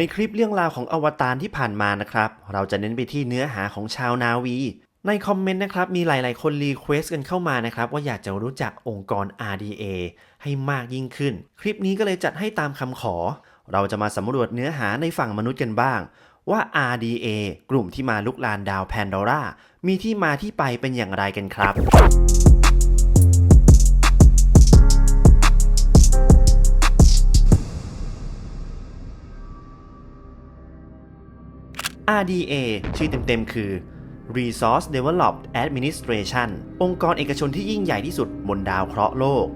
ในคลิปเรื่องราวของอวตารที่ผ่านมานะครับ เราจะเน้นไปที่เนื้อหาของชาวนาวี ในคอมเมนต์นะครับ มีหลาย ๆ คนรีเควสกันเข้ามานะครับ ว่าอยากจะรู้จักองค์กร RDA ให้มากยิ่งขึ้น คลิปนี้ก็เลยจัดให้ตามคำขอ เราจะมาสำรวจเนื้อหาในฝั่งมนุษย์กันบ้าง ว่า RDA กลุ่มที่มาลุกลานดาวแพนดอร่ามีที่มาที่ไปเป็นอย่างไรกันครับ RDA ชื่อเต็มๆ คือ Resource Developed Administration องค์กรเอกชนที่ยิ่งใหญ่ที่สุดบนดาวเคราะห์โลก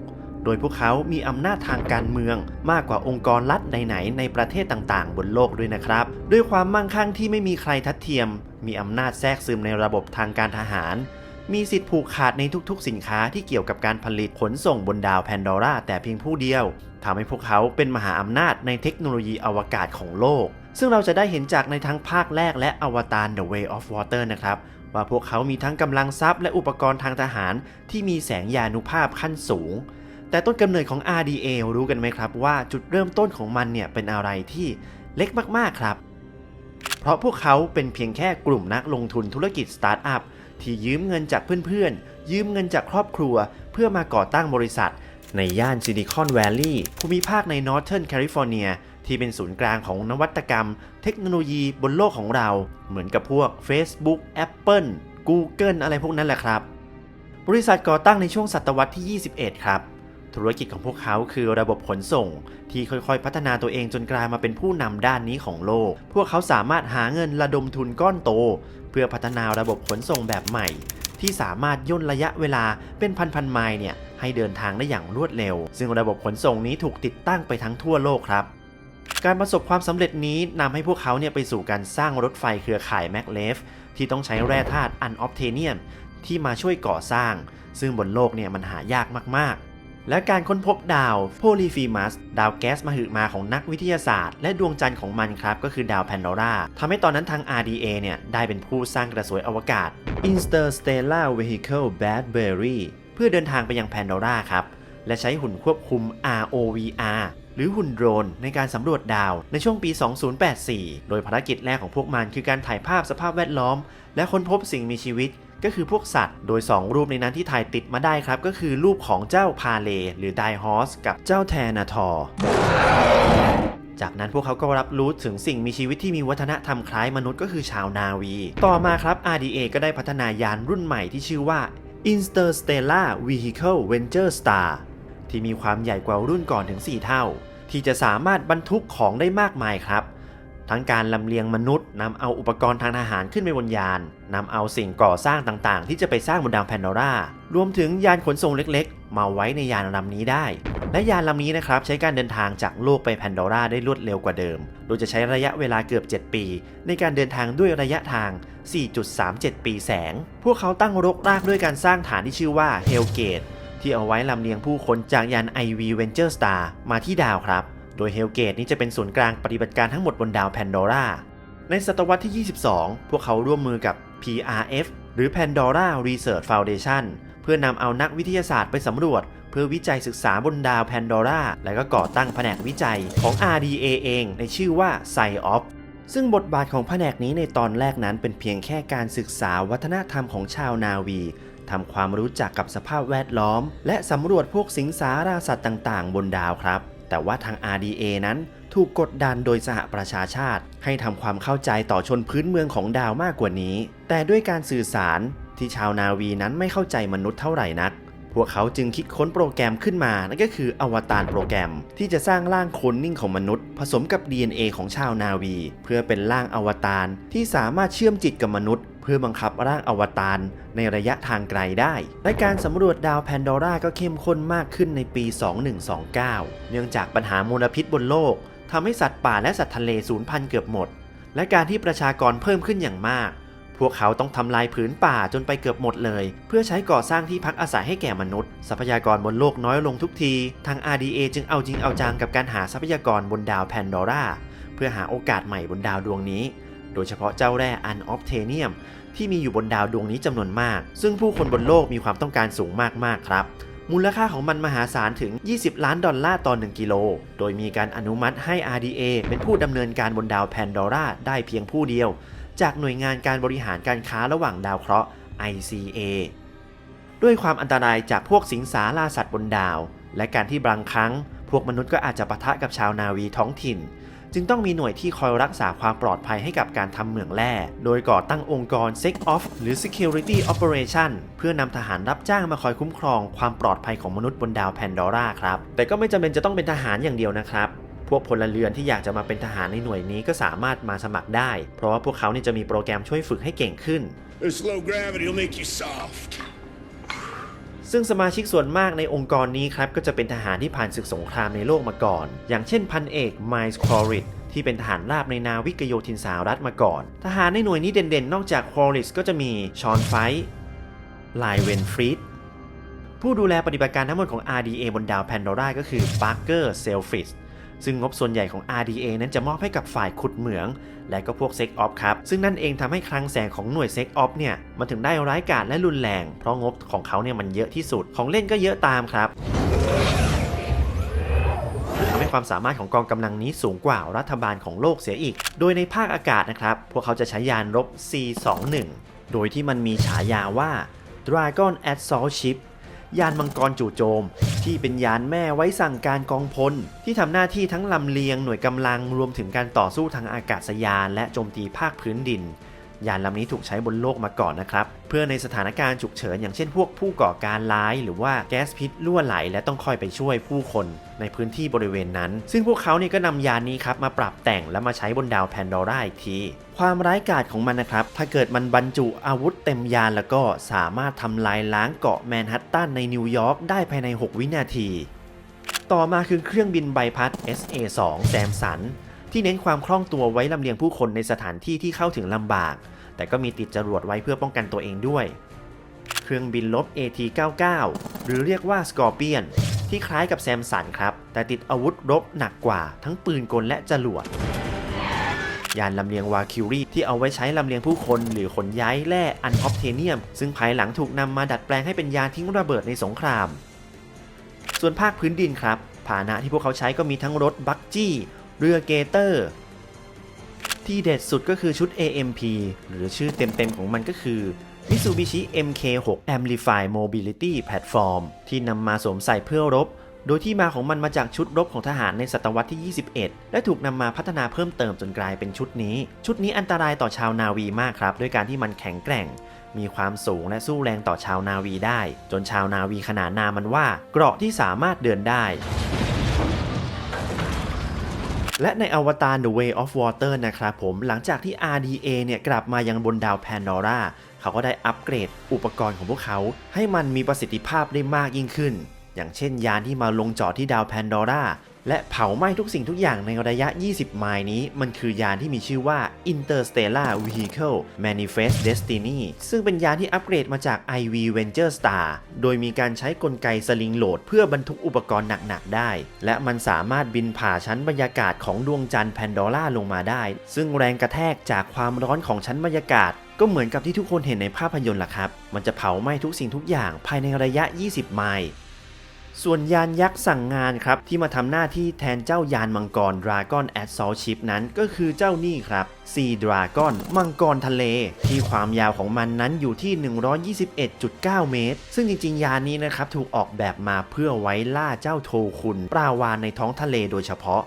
โดยพวกเขามีอำนาจทางการเมืองมากกว่าองค์กรรัฐไหนๆ ในประเทศต่างๆ บนโลกด้วยนะครับ ด้วยความมั่งคั่งที่ไม่มีใครทัดเทียม มีอำนาจแทรกซึมในระบบทางการทหาร มีสิทธิ์ผูกขาดในทุกๆ สินค้าที่เกี่ยวกับการผลิตขนส่งบนดาวแพนดอร่าแต่เพียงผู้เดียวทำให้พวกเขาเป็นมหาอำนาจในเทคโนโลยีอวกาศของโลก ซึ่งเราจะได้เห็นจากในทั้งภาคแรกและอวตาร The Way of Water นะครับ ว่าพวกเขามีทั้งกำลังทรัพย์และอุปกรณ์ทางทหารที่มีแสงยานุภาพขั้นสูง แต่ต้นกำเนิดของ RDA รู้กันไหมครับว่าจุดเริ่มต้นของมันเนี่ยเป็นอะไรที่เล็กมาก ๆ ครับ เพราะพวกเขาเป็นเพียงแค่กลุ่มนักลงทุนธุรกิจสตาร์ทอัพที่ยืมเงินจากเพื่อนๆ ยืมเงินจากครอบครัว เพื่อมาก่อตั้งบริษัท ในย่านซิลิคอนแวลลีย์ภูมิภาคในนอร์เทิร์นแคลิฟอร์เนีย ที่เป็นศูนย์กลางของนวัตกรรม เทคโนโลยีบนโลกของเรา เหมือนกับพวก Facebook Apple Google อะไรพวกนั้นแหละครับ บริษัทก่อตั้งในช่วงศตวรรษที่ 21 ครับ ธุรกิจของพวกเขาคือระบบขนส่ง ที่ค่อยๆ พัฒนาตัวเองจนกลายมาเป็นผู้นำด้านนี้ของโลก พวกเขาสามารถหาเงินระดมทุนก้อนโต เพื่อพัฒนาระบบขนส่งแบบใหม่ ที่สามารถย่นระยะเวลาเป็นพันๆไมล์เนี่ยให้เดินทางได้อย่างรวดเร็ว ซึ่งระบบขนส่งนี้ถูกติดตั้งไปทั้งทั่วโลกครับ การประสบความสำเร็จนี้นำให้พวกเขาเนี่ยไปสู่การสร้างรถไฟเครือข่ายแมกเลฟที่ต้องใช้แร่ธาตุอันออฟเทเนียมที่มาช่วยก่อสร้าง ซึ่งบนโลกเนี่ยมันหายากมากๆ และการค้นพบดาวโพลีฟีมัส ดาวแก๊สมหึมาของนักวิทยาศาสตร์ และดวงจันทร์ของมันครับ ก็คือดาวแพนโดราทำให้ตอนนั้นทาง RDA เนี่ยได้เป็นผู้สร้างกระสวยอวกาศ Interstellar Vehicle Bradbury เพื่อเดินทางไปยังแพนโดราครับและใช้หุ่นควบคุม ROVR หรือหุ่นโดรนในการสำรวจดาวในช่วงปี 2084 โดยภารกิจแรกของพวกมันคือการถ่ายภาพสภาพแวดล้อม และค้นพบสิ่งมีชีวิตก็คือพวกสัตว์ โดย 2 รูปในนั้นที่ถ่ายติดมาได้ครับ ก็คือรูปของเจ้าพาเล หรือไดฮอสกับเจ้าแทนาทอร์จากนั้นพวกเขาก็รับรู้ถึงสิ่งมีชีวิตที่มีวัฒนธรรมคล้ายมนุษย์ก็คือชาวนาวี ต่อมาครับ RDA ก็ได้พัฒนายานรุ่นใหม่ที่ชื่อว่า Interstellar Vehicle Venture Star ที่มีความใหญ่กว่ารุ่นก่อนถึง 4 เท่า ที่จะสามารถบรรทุกของได้มากมายครับ ทั้งการลำเลียงมนุษย์นำเอาอุปกรณ์ทางทหารขึ้นไปบนยานนำเอาสิ่งก่อสร้างต่างๆ ที่จะไปสร้างบนดาวแพนโดรารวมถึงยานขนส่งเล็กๆ มาไว้ในยานลำนี้ได้ และยานลำนี้นะครับใช้การเดินทางจากโลกไปแพนโดราได้รวดเร็วกว่าเดิม โดยจะใช้ระยะเวลาเกือบ 7 ปี ในการเดินทางด้วยระยะทาง 4.37 ปีแสง พวกเขาตั้งรกรากด้วยการสร้างฐานที่ชื่อว่า Hellgate ที่เอาไว้ลำเลียงผู้คนจากยาน IV Venture Star มาที่ดาวครับ โดย Hellgate นี้จะเป็นศูนย์กลางปฏิบัติการทั้งหมดบนดาวแพนโดราในศตวรรษที่ 22 พวกเขาร่วมมือกับ PRF หรือ Pandora Research Foundation เพื่อนำเอานักวิทยาศาสตร์ไปสำรวจ เพื่อวิจัยศึกษาบนดาวแพนโดราและก็ก่อตั้งแผนกวิจัยของ RDA เองในชื่อว่า PsyOps ซึ่งบทบาทของแผนกนี้ในตอนแรกนั้นเป็นเพียงแค่การศึกษาวัฒนธรรมของชาวนาวี ทำความรู้จักกับสภาพแวดล้อม และสำรวจพวกสิงสาราสัตว์ต่างๆ บนดาวครับ แต่ว่าทาง RDA นั้นถูกกดดันโดยสหประชาชาติ ให้ทำความเข้าใจต่อชนพื้นเมืองของดาวมากกว่านี้ แต่ด้วยการสื่อสารที่ชาวนาวีนั้นไม่เข้าใจมนุษย์เท่าไหร่นัก พวกเขาจึงคิดค้นโปรแกรมขึ้นมา นั่นก็คืออวตารโปรแกรม ที่จะสร้างร่างโคลนนิ่งของมนุษย์ ผสมกับ DNA ของชาวนาวี เพื่อเป็นร่างอวตารที่สามารถเชื่อมจิตกับมนุษย์ เพื่อบังคับร่างอวตารในระยะทางไกลได้ และการสำรวจดาวแพนโดราก็เข้มข้นมากขึ้นในปี 2129 เนื่องจากปัญหามลพิษบนโลกทำให้สัตว์ป่าและสัตว์ทะเลสูญพันธุ์เกือบหมด และการที่ประชากรเพิ่มขึ้นอย่างมาก พวกเขาต้องทำลายผืนป่าจนไปเกือบหมดเลย เพื่อใช้ก่อสร้างที่พักอาศัยให้แก่มนุษย์ ทรัพยากรบนโลกน้อยลงทุกที ทาง RDA จึงเอาจริงเอาจังกับการหาทรัพยากรบนดาวแพนโดราเพื่อหาโอกาสใหม่บนดาวดวงนี้ โดยเฉพาะเจ้าแร่อันออฟเทเนียมที่มีอยู่บนดาวดวงนี้จำนวนมาก ซึ่งผู้คนบนโลกมีความต้องการสูงมากๆครับ มูลค่าของมันมหาศาลถึง 20 ล้านดอลลาร์ต่อ 1 กิโล โดยมีการอนุมัติให้ RDA เป็นผู้ดำเนินการบนดาวแพนดอร่าได้เพียงผู้เดียว จากหน่วยงานการบริหารการค้าระหว่างดาวเคราะห์ ICA ด้วยความอันตรายจากพวกสิงสาราสัตว์บนดาว และการที่บางครั้ง พวกมนุษย์ก็อาจจะปะทะกับชาวนาวีท้องถิ่น จึงต้องมีหน่วยที่คอยรักษาความปลอดภัยให้กับการทำเหมืองแร่ โดยก่อตั้งองค์กร SecOff หรือ Security Operation เพื่อนำทหารรับจ้างมาคอยคุ้มครองความปลอดภัยของมนุษย์บนดาวแพนดอร่าครับ แต่ก็ไม่จำเป็นจะต้องเป็นทหารอย่างเดียวนะครับพวกพลเรือนที่อยากจะมาเป็นทหารในหน่วยนี้ก็สามารถมาสมัครได้ เพราะว่าพวกเขาเนี่ยจะมีโปรแกรมช่วยฝึกให้เก่งขึ้น This low gravity will make you soft. ซึ่งสมาชิกส่วนมากในองค์กรนี้ครับก็จะเป็นทหารที่ผ่านศึกสงครามในโลกมาก่อน อย่างเช่นพันเอกไมล์คอริดที่เป็นทหารราบในนาวิกโยธินสหรัฐมาก่อน ทหารในหน่วยนี้เด่นๆ นอกจากคอริสก็จะมีชอนไฟไลเวนฟรีดผู้ดูแลปฏิบัติการทั้งหมดของ RDA บนดาวแพนโดร่าก็คือปาร์เกอร์เซลฟิส ซึ่งงบส่วนใหญ่ของ RDA นั้นจะมอบให้กับฝ่ายขุดเหมือง และก็พวกเซ็กออฟครับ ซึ่งนั่นเองทำให้คลังแสงของหน่วยเซ็กออฟเนี่ยมันถึงได้ร้ายกาจและรุนแรง เพราะงบของเขาเนี่ยมันเยอะที่สุด ของเล่นก็เยอะตามครับทำให้ความสามารถของกองกำลังนี้สูงกว่ารัฐบาลของโลกเสียอีก โดยในภาคอากาศนะครับ พวกเขาจะใช้ยานรบ C21 โดยที่มันมีฉายาว่า Dragon Assault Ship ยานมังกรจู่โจม ที่เป็นยานแม่ไว้สั่งการกองพล ที่ทำหน้าที่ทั้งลำเลียงหน่วยกำลังรวมถึงการต่อสู้ทางอากาศยานและโจมตีภาคพื้นดิน ยานลำนี้ถูกใช้บนโลกมาก่อนนะครับ เพื่อในสถานการณ์ฉุกเฉินอย่างเช่นพวกผู้ก่อการร้าย หรือว่าแก๊สพิษรั่วไหล และต้องคอยไปช่วยผู้คนในพื้นที่บริเวณนั้น ซึ่งพวกเขาเนี่ยก็นำยานนี้ครับมาปรับแต่งและมาใช้บนดาวแพนดอร่าอีกที ความร้ายกาจของมันนะครับ ถ้าเกิดมันบรรจุอาวุธเต็มยานแล้วก็สามารถทำลายล้างเกาะแมนฮัตตันในนิวยอร์กได้ภายใน 6 วินาที ต่อมาคือเครื่องบินใบพัด SA-2 แซมสัน ที่เน้นความคล่องตัวไว้ลำเลียงผู้คนในสถานที่ที่เข้าถึงลำบาก แต่ก็มีติดจรวดไว้เพื่อป้องกันตัวเองด้วย เครื่องบินลบ AT-99 หรือเรียกว่า Scorpion ที่คล้ายกับแซมสันครับ แต่ติดอาวุธรบหนักกว่าทั้งปืนกลและจรวด ยานลำเลียงวาคิวรีที่เอาไว้ใช้ลำเลียงผู้คนหรือขนย้ายแร่อันออฟเทเนียม ซึ่งภายหลังถูกนำมาดัดแปลงให้เป็นยานทิ้งระเบิดในสงคราม ส่วนภาคพื้นดินครับพาหนะที่พวกเขาใช้ก็มีทั้งรถบักจี้ เรือเกเตอร์ ที่เด็ดสุดก็คือชุด AMP หรือชื่อเต็มๆของมันก็คือ Mitsubishi MK6 Amplify Mobility Platform ที่นำมาสวมใส่เพื่อรบ โดยที่มาของมันมาจากชุดรบของทหารในศตวรรษที่ 21 และถูกนำมาพัฒนาเพิ่มเติมจนกลายเป็นชุดนี้ ชุดนี้อันตรายต่อชาวนาวีมากครับ ด้วยการที่มันแข็งแกร่ง มีความสูงและสู้แรงต่อชาวนาวีได้ จนชาวนาวีขนานนามมันว่า เกราะที่สามารถเดินได้ และในอวตาร The Way of Water นะครับผมหลังจากที่ RDA เนี่ยกลับมายังบนดาวแพนดอร่าเขาก็ได้อัปเกรดอุปกรณ์ของพวกเขา ให้มันมีประสิทธิภาพได้มากยิ่งขึ้น อย่างเช่นยานที่มาลงจอดที่ดาวแพนดอร่า และเผาไหม้ทุกสิ่งทุกอย่างในระยะ 20 ไมล์นี้ มันคือยานที่มีชื่อว่า Interstellar Vehicle Manifest Destiny ซึ่งเป็นยานที่อัปเกรดมาจาก IV Venture Star โดยมีการใช้กลไกสลิงโหลด เพื่อบรรทุกอุปกรณ์หนัก ๆ ได้ และมันสามารถบินผ่าชั้นบรรยากาศของดวงจันทร์แพนดอร่าลงมาได้ ซึ่งแรงกระแทกจากความร้อนของชั้นบรรยากาศก็เหมือนกับที่ทุกคนเห็นในภาพยนตร์ล่ะครับ มันจะเผาไหม้ทุกสิ่งทุกอย่างภายในระยะ 20 ไมล์ ส่วนยานยักษ์สั่งงานครับ ที่มาทำหน้าที่แทนเจ้ายานมังกร Dragon Assault Ship นั้นก็คือเจ้านี่ครับ Sea Dragon มังกรทะเล ที่ความยาวของมันนั้นอยู่ที่ 121.9 เมตร ซึ่งจริงๆ ยานนี้นะครับถูกออกแบบมาเพื่อไว้ล่าเจ้าโทคุนปลาวานในท้องทะเลโดยเฉพาะ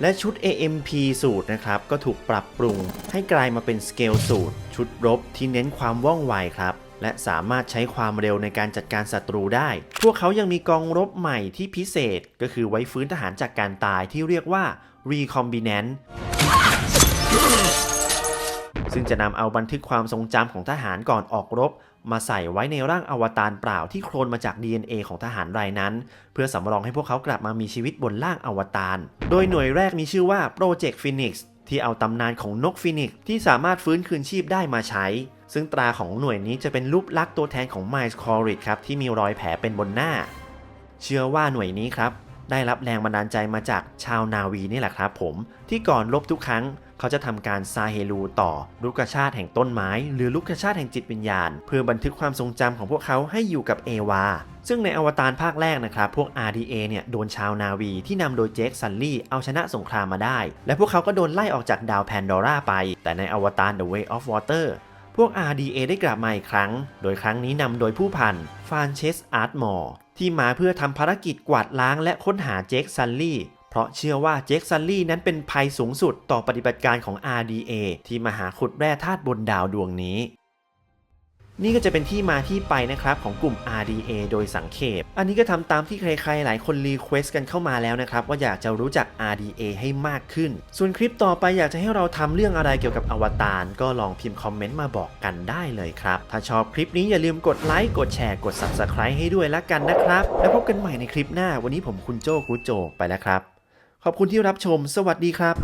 และชุด AMP สูตรนะครับ ก็ถูกปรับปรุงให้กลายมาเป็นสเกลสูตร ชุดรบที่เน้นความว่องไวครับ และสามารถใช้ความเร็วในการจัดการศัตรูได้ พวกเขายังมีกองรบใหม่ที่พิเศษก็คือไว้ฟื้นทหารจากการตายที่เรียกว่า Recombinant ซึ่งจะนำเอาบันทึกความทรงจำของทหารก่อนออกรบ มาใส่ไว้ในร่างอวตารเปล่าที่โคลนมาจาก DNA ของทหารรายนั้น เพื่อสำรองให้พวกเขากลับมามีชีวิตบนร่างอวตาร โดยหน่วยแรกมีชื่อว่า Project Phoenix ที่เอาตำนานของนกฟินิกซ์ที่สามารถฟื้นคืนชีพได้มาใช้ ซึ่งตราของหน่วยนี้จะเป็นรูปลักษณ์ตัวแทนของไมล์คอริดครับที่มีรอยแผลเป็นบนหน้า เชื่อว่าหน่วยนี้ครับได้รับแรงบันดาลใจมาจากชาวนาวีนี่แหละครับผมที่ก่อนลบทุกครั้งเขาจะทำการซาเฮลูต่อลูกชาติแห่งต้นไม้ หรือลูกชาติแห่งจิตวิญญาณ เพื่อบันทึกความทรงจำของพวกเขาให้อยู่กับเอวา ซึ่งในอวตารภาคแรกนะครับ พวก RDA เนี่ยโดนชาวนาวีที่นำโดยเจคซันลี่เอาชนะสงครามมาได้ และพวกเขาก็โดนไล่ออกจากดาวแพนดอร่าไป แต่ในอวตาร The Way of Water พวก RDA ได้กลับมาอีกครั้ง โดยครั้งนี้นำโดยผู้พันฟานเชสอาร์ตมอร์ที่มาเพื่อทำภารกิจกวาดล้างและค้นหาเจคซันลี่ เพราะเชื่อว่าเจคซันลี่นั้นเป็นภัยสูงสุดต่อปฏิบัติการของ RDA ที่มาหาขุดแร่ธาตุบนดาวดวงนี้ นี่ก็จะเป็นที่มาที่ไปนะครับของกลุ่ม RDA โดยสังเขป อันนี้ก็ทำตามที่ใครๆ หลายคนรีเควสกันเข้ามาแล้วนะครับ ว่าอยากจะรู้จัก RDA ให้มากขึ้น ส่วนคลิปต่อไปอยากจะให้เราทำเรื่องอะไรเกี่ยวกับอวตารก็ลองพิมพ์คอมเมนต์มาบอกกันได้เลยครับ ถ้าชอบคลิปนี้อย่าลืมกดไลค์ กดแชร์ กด Subscribe ให้ด้วยละกันนะครับ แล้วพบกันใหม่ในคลิปหน้า วันนี้ผมคุณโจกูโจไปแล้วครับ ขอบคุณที่รับชม สวัสดีครับ